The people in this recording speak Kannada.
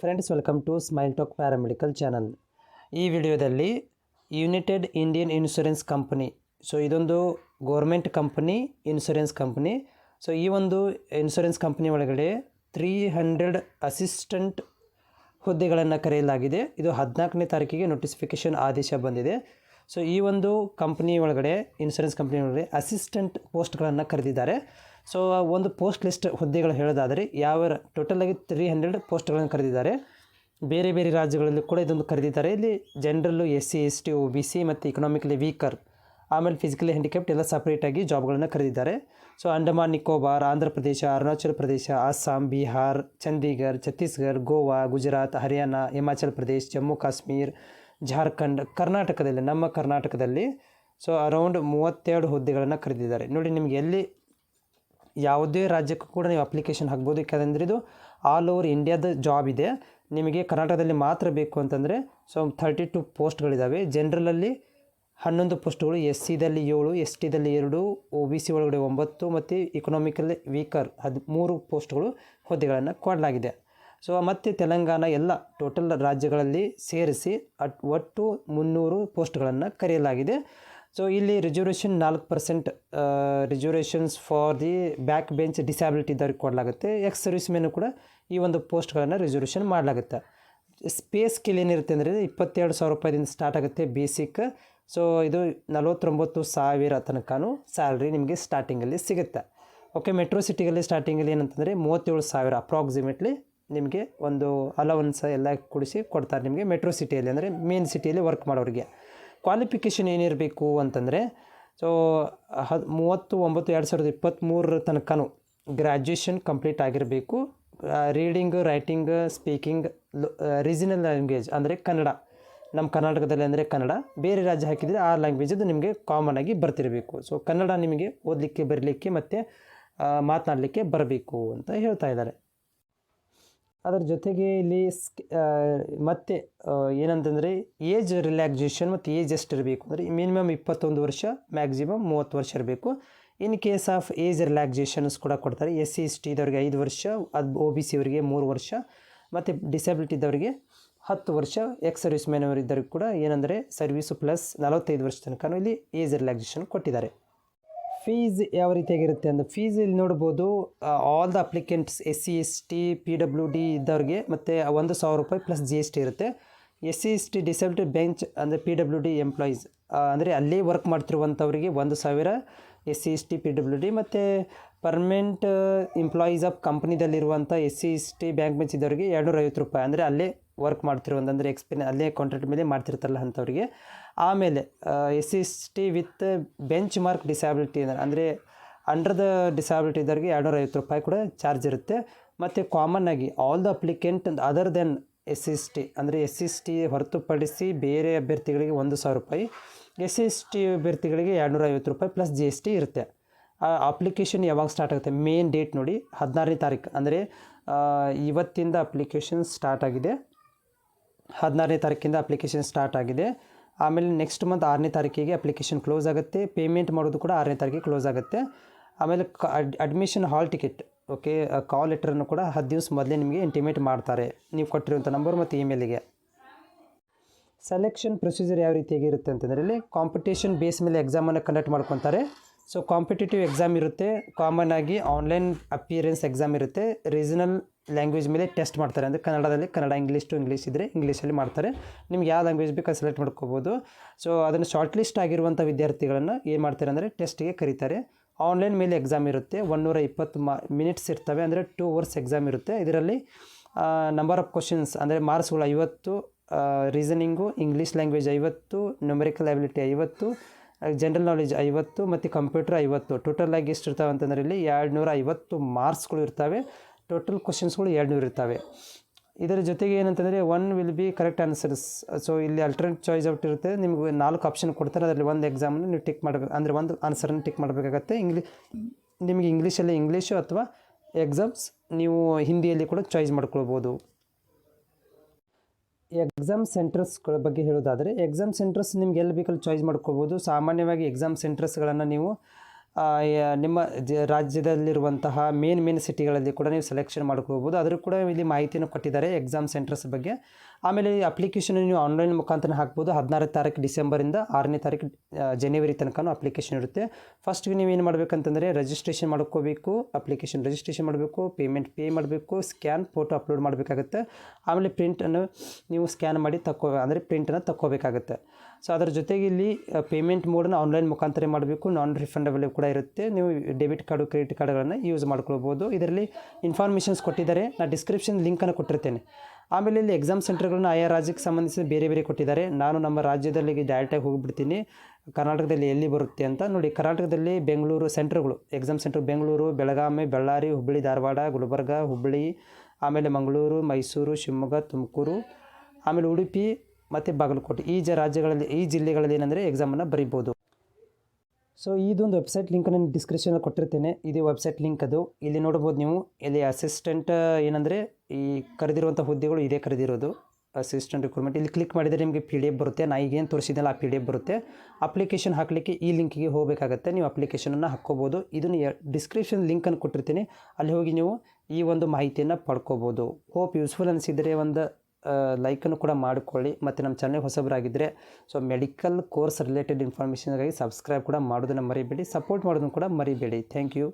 Friends welcome to Smile Talk paramedical channel ಈ ವಿಡಿಯೋದಲ್ಲಿ United Indian Insurance Company so ಇದೊಂದು government company insurance company so ಈ ಒಂದು ಇನ್ಶೂರೆನ್ಸ್ ಕಂಪನಿ ಒಳಗಡೆ ತ್ರೀ ಹಂಡ್ರೆಡ್ ಅಸಿಸ್ಟೆಂಟ್ ಹುದ್ದೆಗಳನ್ನು ಕರೆಯಲಾಗಿದೆ. ಇದು ಹದಿನಾಲ್ಕನೇ ತಾರೀಕಿಗೆ ನೋಟಿಫಿಕೇಷನ್ ಆದೇಶ ಬಂದಿದೆ. ಸೊ ಈ ಒಂದು ಕಂಪ್ನಿ ಒಳಗಡೆ ಇನ್ಶೂರೆನ್ಸ್ ಕಂಪ್ನಿ ಒಳಗಡೆ ಅಸಿಸ್ಟೆಂಟ್ ಪೋಸ್ಟ್ಗಳನ್ನು ಕರೆದಿದ್ದಾರೆ. ಸೊ ಒಂದು ಪೋಸ್ಟ್ ಲಿಸ್ಟ್ ಹುದ್ದೆಗಳು ಹೇಳೋದಾದರೆ ಯಾವ ಟೋಟಲಾಗಿ ತ್ರೀ ಹಂಡ್ರೆಡ್ ಪೋಸ್ಟ್ಗಳನ್ನು ಕರೆದಿದ್ದಾರೆ. ಬೇರೆ ಬೇರೆ ರಾಜ್ಯಗಳಲ್ಲಿ ಕೂಡ ಇದೊಂದು ಕರೆದಿದ್ದಾರೆ. ಇಲ್ಲಿ ಜನರಲ್ಲು S C S T O B C ಮತ್ತು ಇಕನಾಮಿಕಲಿ ವೀಕರ್ ಆಮೇಲೆ ಫಿಸಿಕಲಿ ಹ್ಯಾಂಡಿಕ್ಯಾಪ್ಟ್ ಎಲ್ಲ ಸಪ್ರೇಟಾಗಿ ಜಾಬ್ಗಳನ್ನು ಕರೆದಿದ್ದಾರೆ. ಸೊ ಅಂಡಮಾನ್, ನಿಕೋಬಾರ್, ಆಂಧ್ರ ಪ್ರದೇಶ, ಅರುಣಾಚಲ ಪ್ರದೇಶ, ಅಸ್ಸಾಂ, ಬಿಹಾರ್, ಚಂಡೀಗಢ್, ಛತ್ತೀಸ್ಗಢ್, ಗೋವಾ, ಗುಜರಾತ್, ಹರಿಯಾಣ, ಹಿಮಾಚಲ್ ಪ್ರದೇಶ್, ಜಮ್ಮು, ಕಾಶ್ಮೀರ್, ಜಾರ್ಖಂಡ್, ಕರ್ನಾಟಕದಲ್ಲಿ, ನಮ್ಮ ಕರ್ನಾಟಕದಲ್ಲಿ ಸೊ ಅರೌಂಡ್ ಮೂವತ್ತೆರಡು ಹುದ್ದೆಗಳನ್ನು ಕರೆದಿದ್ದಾರೆ. ನೋಡಿ, ನಿಮಗೆ ಎಲ್ಲಿ ಯಾವುದೇ ರಾಜ್ಯಕ್ಕೂ ಕೂಡ ನೀವು ಅಪ್ಲಿಕೇಶನ್ ಹಾಕ್ಬೋದು. ಯಾಕಂದರೆ ಇದು ಆಲ್ ಓವರ್ ಇಂಡಿಯಾದ ಜಾಬ್ ಇದೆ. ನಿಮಗೆ ಕರ್ನಾಟಕದಲ್ಲಿ ಮಾತ್ರ ಬೇಕು ಅಂತಂದರೆ ಸೊ ಥರ್ಟಿ ಟು ಪೋಸ್ಟ್ಗಳಿದ್ದಾವೆ ಜನರಲಲ್ಲಿ ಹನ್ನೊಂದು ಪೋಸ್ಟ್ಗಳು ಎಸ್ ಸಿದಲ್ಲಿ ಏಳು ಎಸ್ ಟಿದಲ್ಲಿ ಎರಡು ಒ ಬಿ ಸಿ ಒಳಗಡೆ ಒಂಬತ್ತು, ಮತ್ತು ಇಕನಾಮಿಕಲ್ಲಿ ವೀಕರ್ ಹದ್ ಮೂರು ಪೋಸ್ಟ್ಗಳು ಹುದ್ದೆಗಳನ್ನು ಕೊಡಲಾಗಿದೆ. ಸೊ ಮತ್ತು ತೆಲಂಗಾಣ ಎಲ್ಲ ಟೋಟಲ್ ರಾಜ್ಯಗಳಲ್ಲಿ ಸೇರಿಸಿ ಅಟ್ ಒಟ್ಟು ಮುನ್ನೂರು ಪೋಸ್ಟ್ಗಳನ್ನು ಕರೆಯಲಾಗಿದೆ. ಸೊ ಇಲ್ಲಿ ರಿಸರ್ವೇಷನ್ ನಾಲ್ಕು percent reservations for the back bench disability ಇದ್ದವ್ರಿಗೆ ಕೊಡಲಾಗುತ್ತೆ. ಎಕ್ಸ್ ಸರ್ವಿಸ್ ಮೇನು ಕೂಡ ಈ ಒಂದು ಪೋಸ್ಟ್ಗಳನ್ನು ರಿಸರ್ವೇಷನ್ ಮಾಡಲಾಗುತ್ತೆ. ಸ್ಪೇಸ್ ಸ್ಕಿಲ್ ಏನಿರುತ್ತೆ ಅಂದರೆ ಇಪ್ಪತ್ತೆರಡು ಸಾವಿರ ರೂಪಾಯಿದಿಂದ ಸ್ಟಾರ್ಟ್ ಆಗುತ್ತೆ ಬೇಸಿಕ್ ಸೊ ಇದು ನಲವತ್ತೊಂಬತ್ತು ಸಾವಿರ ತನಕನೂ ಸ್ಯಾಲ್ರಿ ನಿಮಗೆ ಸ್ಟಾರ್ಟಿಂಗಲ್ಲಿ ಸಿಗುತ್ತೆ. ಓಕೆ ಮೆಟ್ರೋ ಸಿಟಿಗಳಲ್ಲಿ ಸ್ಟಾರ್ಟಿಂಗಲ್ಲಿ ಏನಂತಂದರೆ ಮೂವತ್ತೇಳು ಸಾವಿರ ಅಪ್ರಾಕ್ಸಿಮೇಟ್ಲಿ ನಿಮಗೆ ಒಂದು ಅಲವನ್ಸ್ ಎಲ್ಲ ಕೊಡಿಸಿ ಕೊಡ್ತಾರೆ ನಿಮಗೆ ಮೆಟ್ರೋ ಸಿಟಿಯಲ್ಲಿ ಅಂದರೆ ಮೇನ್ ಸಿಟಿಯಲ್ಲಿ ವರ್ಕ್ ಮಾಡೋರಿಗೆ. ಕ್ವಾಲಿಫಿಕೇಷನ್ ಏನಿರಬೇಕು ಅಂತಂದರೆ ಸೊ ಹದ್, ಮೂವತ್ತು, ಒಂಬತ್ತು, ಎರಡು ಸಾವಿರದ ಇಪ್ಪತ್ತ್ಮೂರರ ತನಕನೂ ಗ್ರ್ಯಾಜುಯೇಷನ್ ಕಂಪ್ಲೀಟ್ ಆಗಿರಬೇಕು. Reading writing speaking regional language ಅಂದರೆ ಕನ್ನಡ. ನಮ್ಮ ಕರ್ನಾಟಕದಲ್ಲಿ ಅಂದರೆ ಕನ್ನಡ. ಬೇರೆ ರಾಜ್ಯ ಹಾಕಿದರೆ ಆ ಲ್ಯಾಂಗ್ವೇಜದು ನಿಮಗೆ ಕಾಮನ್ ಆಗಿ ಬರ್ತಿರಬೇಕು. ಸೊ ಕನ್ನಡ ನಿಮಗೆ ಓದಲಿಕ್ಕೆ, ಬರಲಿಕ್ಕೆ ಮತ್ತು ಮಾತನಾಡಲಿಕ್ಕೆ ಬರಬೇಕು ಅಂತ ಹೇಳ್ತಾ ಇದ್ದಾರೆ. ಅದರ ಜೊತೆಗೆ ಇಲ್ಲಿ ಮತ್ತೆ ಏನಂತಂದರೆ ಏಜ್ ರಿಲ್ಯಾಕ್ಸೇಷನ್ ಮತ್ತು ಏಜ್ ಎಷ್ಟು ಇರಬೇಕು. ಅಂದರೆ ಮಿನಿಮಮ್ ಇಪ್ಪತ್ತೊಂದು ವರ್ಷ ಮ್ಯಾಕ್ಸಿಮಮ್ ಮೂವತ್ತು ವರ್ಷ ಇರಬೇಕು. In case of age relaxations ಕೂಡ ಕೊಡ್ತಾರೆ. ಎಸ್ ಸಿ ಎಸ್ ಟಿ ಇದ್ದವ್ರಿಗೆ ಐದು ವರ್ಷ, ಅದು ಒ ಬಿ ಸಿ ಅವರಿಗೆ ಮೂರು ವರ್ಷ, ಮತ್ತು ಡಿಸಬಿಲಿಟಿ ಇದ್ದವರಿಗೆ ಹತ್ತು ವರ್ಷ ಎಕ್ಸ್ ಸರ್ವಿಸ್ ಮ್ಯಾನ್ ಅವರಿದ್ದವ್ರಿಗೆ ಕೂಡ ಏನಂದರೆ ಸರ್ವೀಸು ಪ್ಲಸ್ ನಲವತ್ತೈದು ವರ್ಷ ತನಕ ಇಲ್ಲಿ ಏಜ್ ರಿಲ್ಯಾಕ್ಸೇಷನ್ ಕೊಟ್ಟಿದ್ದಾರೆ. ಫೀಸ್ ಯಾವ ರೀತಿಯಾಗಿರುತ್ತೆ ಅಂದರೆ ಫೀಸ್ ಇಲ್ಲಿ ನೋಡ್ಬೋದು all the applicants S C S T P W D ಇದ್ದವ್ರಿಗೆ ಮತ್ತು ಒಂದು ಸಾವಿರ ರೂಪಾಯಿ ಪ್ಲಸ್ ಜಿ ಎಸ್ ಟಿ ಇರುತ್ತೆ. S C S T disability bench ಅಂದರೆ ಪಿ ಡಬ್ಲ್ಯೂ ಡಿ ಎಂಪ್ಲಾಯೀಸ್ ಅಂದರೆ ಅಲ್ಲೇ ವರ್ಕ್ ಮಾಡ್ತಿರುವಂಥವ್ರಿಗೆ ಒಂದು ಸಾವಿರ S C S T P W D ಮತ್ತು permanent employees of ಕಂಪ್ನಿದಲ್ಲಿರುವಂಥ S C S T bank bench ಇದ್ದವರಿಗೆ ಎರಡುನೂರ ಐವತ್ತು ರೂಪಾಯಿ. ಅಂದರೆ ಅಲ್ಲೇ ವರ್ಕ್ ಮಾಡ್ತಿರೋ ಅಂದರೆ ಎಕ್ಸ್ಪೀರಿಯನ್ ಅಲ್ಲೇ ಕಾಂಟ್ರಾಕ್ಟ್ ಮೇಲೆ ಮಾಡ್ತಿರ್ತಾರಲ್ಲ ಅಂಥವ್ರಿಗೆ. ಆಮೇಲೆ S S T with bench mark disability ಅಂದರೆ ಅಂಡರ್ ದ ಡಿಸ್ಯಾಬಿಲಿಟಿ ಇದ್ದವ್ರಿಗೆ ಎರಡುನೂರ ಐವತ್ತು ರೂಪಾಯಿ ಕೂಡ ಚಾರ್ಜ್ ಇರುತ್ತೆ. ಮತ್ತು ಕಾಮನ್ ಆಗಿ all the applicant other than S S T ಅಂದರೆ ಎಸ್ ಎಸ್ ಟಿ ಹೊರತುಪಡಿಸಿ ಬೇರೆ ಅಭ್ಯರ್ಥಿಗಳಿಗೆ ಒಂದು ಸಾವಿರ ರೂಪಾಯಿ ಎಸ್ ಎಸ್ ಟಿ ಅಭ್ಯರ್ಥಿಗಳಿಗೆ ಎರಡುನೂರ ಐವತ್ತು ರೂಪಾಯಿ ಪ್ಲಸ್ ಜಿ ಎಸ್ ಟಿ ಇರುತ್ತೆ. ಆ ಅಪ್ಲಿಕೇಶನ್ ಯಾವಾಗ ಸ್ಟಾರ್ಟ್ ಆಗುತ್ತೆ? ಮೇನ್ ಡೇಟ್ ನೋಡಿ ಹದಿನಾರನೇ ತಾರೀಕು. ಅಂದರೆ ಇವತ್ತಿಂದ ಅಪ್ಲಿಕೇಶನ್ ಸ್ಟಾರ್ಟ್ ಆಗಿದೆ. ಹದಿನಾರನೇ ತಾರೀಕಿಂದ ಅಪ್ಲಿಕೇಶನ್ ಸ್ಟಾರ್ಟ್ ಆಗಿದೆ. ಆಮೇಲೆ ನೆಕ್ಸ್ಟ್ ಮಂತ್ ಆರನೇ ತಾರೀಕಿಗೆ ಅಪ್ಲಿಕೇಶನ್ ಕ್ಲೋಸ್ ಆಗುತ್ತೆ. ಪೇಮೆಂಟ್ ಮಾಡೋದು ಕೂಡ ಆರನೇ ತಾರೀಕಿಗೆ ಕ್ಲೋಸ್ ಆಗುತ್ತೆ. ಆಮೇಲೆ admission hall ticket okay call ಲೆಟ್ರನ್ನು ಕೂಡ ಹತ್ತು ದಿವಸ ಮೊದಲೇ ನಿಮಗೆ ಇಂಟಿಮೇಟ್ ಮಾಡ್ತಾರೆ. ನೀವು ಕೊಟ್ಟಿರುವಂಥ ನಂಬರ್ ಮತ್ತು ಇಮೇಲಿಗೆ ಸೆಲೆಕ್ಷನ್ ಪ್ರೊಸೀಜರ್ ಯಾವ ರೀತಿಯಾಗಿರುತ್ತೆ ಅಂತಂದರೆ ಇಲ್ಲಿ ಕಾಂಪಿಟೇಷನ್ ಬೇಸ್ ಮೇಲೆ ಎಕ್ಸಾಮನ್ನು ಕಂಡಕ್ಟ್ ಮಾಡ್ಕೊತಾರೆ. ಸೊ ಕಾಂಪಿಟೇಟಿವ್ ಎಕ್ಸಾಮ್ ಇರುತ್ತೆ. ಕಾಮನ್ ಆಗಿ ಆನ್ಲೈನ್ ಅಪಿಯರೆನ್ಸ್ ಎಕ್ಸಾಮ್ ಇರುತ್ತೆ. ರೀಜನಲ್ ಲ್ಯಾಂಗ್ವೇಜ್ ಮೇಲೆ ಟೆಸ್ಟ್ ಮಾಡ್ತಾರೆ. ಅಂದರೆ ಕನ್ನಡದಲ್ಲಿ ಕನ್ನಡ ಇಂಗ್ಲೀಷ್ ಟು ಇಂಗ್ಲೀಷ್ ಇದ್ದರೆ ಇಂಗ್ಲೀಷಲ್ಲಿ ಮಾಡ್ತಾರೆ. ನಿಮ್ಗೆ ಯಾವ ಲ್ಯಾಂಗ್ವೇಜ್ ಬೇಕು ಸೆಲೆಕ್ಟ್ ಮಾಡ್ಕೋಬೋದು. ಸೊ ಅದನ್ನು ಶಾರ್ಟ್ ಲಿಸ್ಟ್ ಆಗಿರುವಂಥ ವಿದ್ಯಾರ್ಥಿಗಳನ್ನು ಏನು ಮಾಡ್ತಾರೆ ಅಂದರೆ ಟೆಸ್ಟಿಗೆ ಕರೀತಾರೆ. ಆನ್ಲೈನ್ ಮೇಲೆ ಎಕ್ಸಾಮ್ ಇರುತ್ತೆ. ಒನ್ನೂರ ಇಪ್ಪತ್ತು ಮಾ ಮಿನಿಟ್ಸ್ ಇರ್ತವೆ. ಅಂದರೆ ಟೂ ಅವರ್ಸ್ ಎಕ್ಸಾಮ್ ಇರುತ್ತೆ. ಇದರಲ್ಲಿ ನಂಬರ್ ಆಫ್ ಕ್ವಶನ್ಸ್ ಅಂದರೆ ಮಾರ್ಕ್ಸ್ಗಳು ಐವತ್ತು ರೀಸನಿಂಗು ಇಂಗ್ಲೀಷ್ ಲ್ಯಾಂಗ್ವೇಜ್ ಐವತ್ತು ನ್ಯೂಮರಿಕಲ್ ಅಬಿಲಿಟಿ ಐವತ್ತು ಜನರಲ್ ನಾಲೆಜ್ ಐವತ್ತು ಮತ್ತು ಕಂಪ್ಯೂಟರ್ ಐವತ್ತು. ಟೋಟಲ್ ಆಗಿ ಎಷ್ಟು ಇರ್ತಾವೆ ಅಂತಂದರೆ ಇಲ್ಲಿ ಎರಡು ನೂರ ಐವತ್ತು ಮಾರ್ಕ್ಸ್ಗಳು ಇರ್ತವೆ. ಟೋಟಲ್ ಕ್ವಶನ್ಸ್ಗಳು ಎರಡು ನೂರು ಇರ್ತವೆ. ಇದರ ಜೊತೆಗೆ ಏನಂತಂದರೆ one will be correct answers so ಇಲ್ಲಿ ಅಲ್ಟರ್ನೇಟ್ ಚಾಯ್ಸ್ ಔಟ್ ಇರುತ್ತೆ. ನಿಮಗೆ ನಾಲ್ಕು ಆಪ್ಷನ್ ಕೊಡ್ತಾರೆ. ಅದರಲ್ಲಿ ಒಂದು ಎಕ್ಸಾಮನ್ನು ನೀವು ಟಿಕ್ ಮಾಡಬೇಕು. ಅಂದರೆ ಒಂದು ಆನ್ಸರನ್ನು ಟಿಕ್ ಮಾಡಬೇಕಾಗತ್ತೆ. ಇಂಗ್ಲಿ ನಿಮಗೆ ಇಂಗ್ಲೀಷಲ್ಲಿ ಇಂಗ್ಲೀಷು ಅಥವಾ ಎಕ್ಸಾಮ್ಸ್ ನೀವು ಹಿಂದಿಯಲ್ಲಿ ಕೂಡ ಚಾಯ್ಸ್ ಮಾಡ್ಕೊಳ್ಬೋದು. ಎಕ್ಸಾಮ್ ಸೆಂಟರ್ಸ್ಗಳ ಬಗ್ಗೆ ಹೇಳೋದಾದರೆ ಎಕ್ಸಾಮ್ ಸೆಂಟರ್ಸ್ ನಿಮ್ಗೆ ಎಲ್ಲಿ ಬೇಕಲ್ಲಿ ಚಾಯ್ಸ್ ಮಾಡ್ಕೋಬೋದು. ಸಾಮಾನ್ಯವಾಗಿ ಎಕ್ಸಾಮ್ ಸೆಂಟರ್ಸ್ಗಳನ್ನು ನೀವು ನಿಮ್ಮ ರಾಜ್ಯದಲ್ಲಿರುವಂತಹ ಮೇನ್ ಮೇನ್ ಸಿಟಿಗಳಲ್ಲಿ ಕೂಡ ನೀವು ಸೆಲೆಕ್ಷನ್ ಮಾಡ್ಕೋಬೋದು. ಅದರೂ ಕೂಡ ಇಲ್ಲಿ ಮಾಹಿತಿಯನ್ನು ಕೊಟ್ಟಿದ್ದಾರೆ ಎಕ್ಸಾಮ್ ಸೆಂಟರ್ಸ್ ಬಗ್ಗೆ. ಆಮೇಲೆ ಅಪ್ಲಿಕೇಶನ್ ನೀವು ಆನ್ಲೈನ್ ಮುಖಾಂತರ ಹಾಕ್ಬೋದು. ಹದಿನಾರು ತಾರೀಕು ಡಿಸೆಂಬರಿಂದ ಆರನೇ ತಾರೀಕು ಜನವರಿ ತನಕನೂ ಅಪ್ಲಿಕೇಶನ್ ಇರುತ್ತೆ. ಫಸ್ಟ್ಗೆ ನೀವೇನು ಮಾಡಬೇಕಂತಂದರೆ ರಿಜಿಸ್ಟ್ರೇಷನ್ ಮಾಡ್ಕೋಬೇಕು ಅಪ್ಲಿಕೇಶನ್ ರಿಜಿಸ್ಟ್ರೇಷನ್ ಮಾಡಬೇಕು ಪೇಮೆಂಟ್ ಪೇ ಮಾಡಬೇಕು ಸ್ಕ್ಯಾನ್ ಫೋಟೋ ಅಪ್ಲೋಡ್ ಮಾಡಬೇಕಾಗುತ್ತೆ. ಆಮೇಲೆ ಪ್ರಿಂಟನ್ನು ನೀವು ಸ್ಕ್ಯಾನ್ ಮಾಡಿ ತಕ್ಕೋ ಅಂದರೆ ಪ್ರಿಂಟನ್ನು ತಕ್ಕೋಬೇಕಾಗುತ್ತೆ. ಸೊ ಅದರ ಜೊತೆಗೆ ಇಲ್ಲಿ ಪೇಮೆಂಟ್ ಮೋಡನ್ನು ಆನ್ಲೈನ್ ಮುಖಾಂತರ ಮಾಡಬೇಕು. ನಾನ್ ರಿಫಂಡಬಲ್ ಕೂಡ ಇರುತ್ತೆ. ನೀವು ಡೆಬಿಟ್ ಕಾರ್ಡು ಕ್ರೆಡಿಟ್ ಕಾರ್ಡ್ಗಳನ್ನು ಯೂಸ್ ಮಾಡ್ಕೊಳ್ಬೋದು. ಇದರಲ್ಲಿ ಇನ್ಫಾರ್ಮೇಷನ್ಸ್ ಕೊಟ್ಟಿದ್ದಾರೆ. ನಾನು ಡಿಸ್ಕ್ರಿಪ್ಷನ್ ಲಿಂಕನ್ನು ಕೊಟ್ಟಿರ್ತೇನೆ. ಆಮೇಲೆ ಇಲ್ಲಿ ಎಕ್ಸಾಮ್ ಸೆಂಟರ್ಗಳನ್ನ ಆಯಾ ರಾಜ್ಯಕ್ಕೆ ಸಂಬಂಧಿಸಿದ ಬೇರೆ ಬೇರೆ ಕೊಟ್ಟಿದ್ದಾರೆ. ನಾನು ನಮ್ಮ ರಾಜ್ಯದಲ್ಲಿ ಡೈರೆಕ್ಟಾಗಿ ಹೋಗಿಬಿಡ್ತೀನಿ. ಕರ್ನಾಟಕದಲ್ಲಿ ಎಲ್ಲಿ ಬರುತ್ತೆ ಅಂತ ನೋಡಿ, ಕರ್ನಾಟಕದಲ್ಲಿ ಬೆಂಗಳೂರು ಸೆಂಟ್ರ್ಗಳು ಎಕ್ಸಾಮ್ ಸೆಂಟರ್ ಬೆಂಗಳೂರು, ಬೆಳಗಾವಿ, ಬಳ್ಳಾರಿ, ಹುಬ್ಬಳ್ಳಿ, ಧಾರವಾಡ, ಗುಲ್ಬರ್ಗ, ಹುಬ್ಬಳ್ಳಿ, ಆಮೇಲೆ ಮಂಗಳೂರು, ಮೈಸೂರು, ಶಿವಮೊಗ್ಗ, ತುಮಕೂರು, ಆಮೇಲೆ ಉಡುಪಿ ಮತ್ತು ಬಾಗಲಕೋಟೆ. ಈ ಜ ರಾಜ್ಯಗಳಲ್ಲಿ, ಈ ಜಿಲ್ಲೆಗಳಲ್ಲಿ ಏನಂದರೆ ಎಕ್ಸಾಮನ್ನು ಬರಿಬೋದು. ಸೊ ಇದೊಂದು ವೆಬ್ಸೈಟ್ ಲಿಂಕ್ ನಾನು ಡಿಸ್ಕ್ರಿಪ್ಷನಲ್ಲಿ ಕೊಟ್ಟಿರ್ತೇನೆ. ಇದು ವೆಬ್ಸೈಟ್ ಲಿಂಕ್ ಅದು. ಇಲ್ಲಿ ನೋಡ್ಬೋದು ನೀವು, ಇಲ್ಲಿ ಅಸಿಸ್ಟೆಂಟ್ ಏನಂದರೆ ಈ ಕರೆದಿರುವಂಥ ಹುದ್ದೆಗಳು ಇದೇ ಕರೆದಿರೋದು. ಅಸಿಸ್ಟೆಂಟ್ ರಿಕ್ರೂಟ್ಮೆಂಟ್ ಇಲ್ಲಿ ಕ್ಲಿಕ್ ಮಾಡಿದರೆ ನಿಮಗೆ ಪಿ ಡಿ ಎಫ್ ಬರುತ್ತೆ. ನಾ ಈಗೇನು ತೋರಿಸಿದ್ನಲ್ಲ ಆ ಪಿ ಡಿ ಎಫ್ ಬರುತ್ತೆ. ಅಪ್ಲಿಕೇಶನ್ ಹಾಕಲಿಕ್ಕೆ ಈ ಲಿಂಕಿಗೆ ಹೋಗಬೇಕಾಗತ್ತೆ. ನೀವು ಅಪ್ಲಿಕೇಶನನ್ನು ಹಾಕ್ಕೋಬೋದು. ಇದನ್ನು ಡಿಸ್ಕ್ರಿಪ್ಷನ್ ಲಿಂಕನ್ನು ಕೊಟ್ಟಿರ್ತೀನಿ. ಅಲ್ಲಿ ಹೋಗಿ ನೀವು ಈ ಒಂದು ಮಾಹಿತಿಯನ್ನು ಪಡ್ಕೋಬೋದು. ಹೋಪ್ ಯೂಸ್ಫುಲ್ ಅನಿಸಿದರೆ ಒಂದು ಲೈಕನ್ನು ಕೂಡ ಮಾಡಿಕೊಳ್ಳಿ. ಮತ್ತು ನಮ್ಮ ಚಾನಲ್ ಹೊಸಬರಾಗಿದ್ದರೆ ಸೊ ಮೆಡಿಕಲ್ ಕೋರ್ಸ್ ರಿಲೇಟೆಡ್ ಇನ್ಫಾರ್ಮೇಷನ್ಗಾಗಿ ಸಬ್ಸ್ಕ್ರೈಬ್ ಕೂಡ ಮಾಡೋದನ್ನು ಮರಿಬೇಡಿ. ಸಪೋರ್ಟ್ ಮಾಡೋದನ್ನು ಕೂಡ ಮರಿಬೇಡಿ. Thank you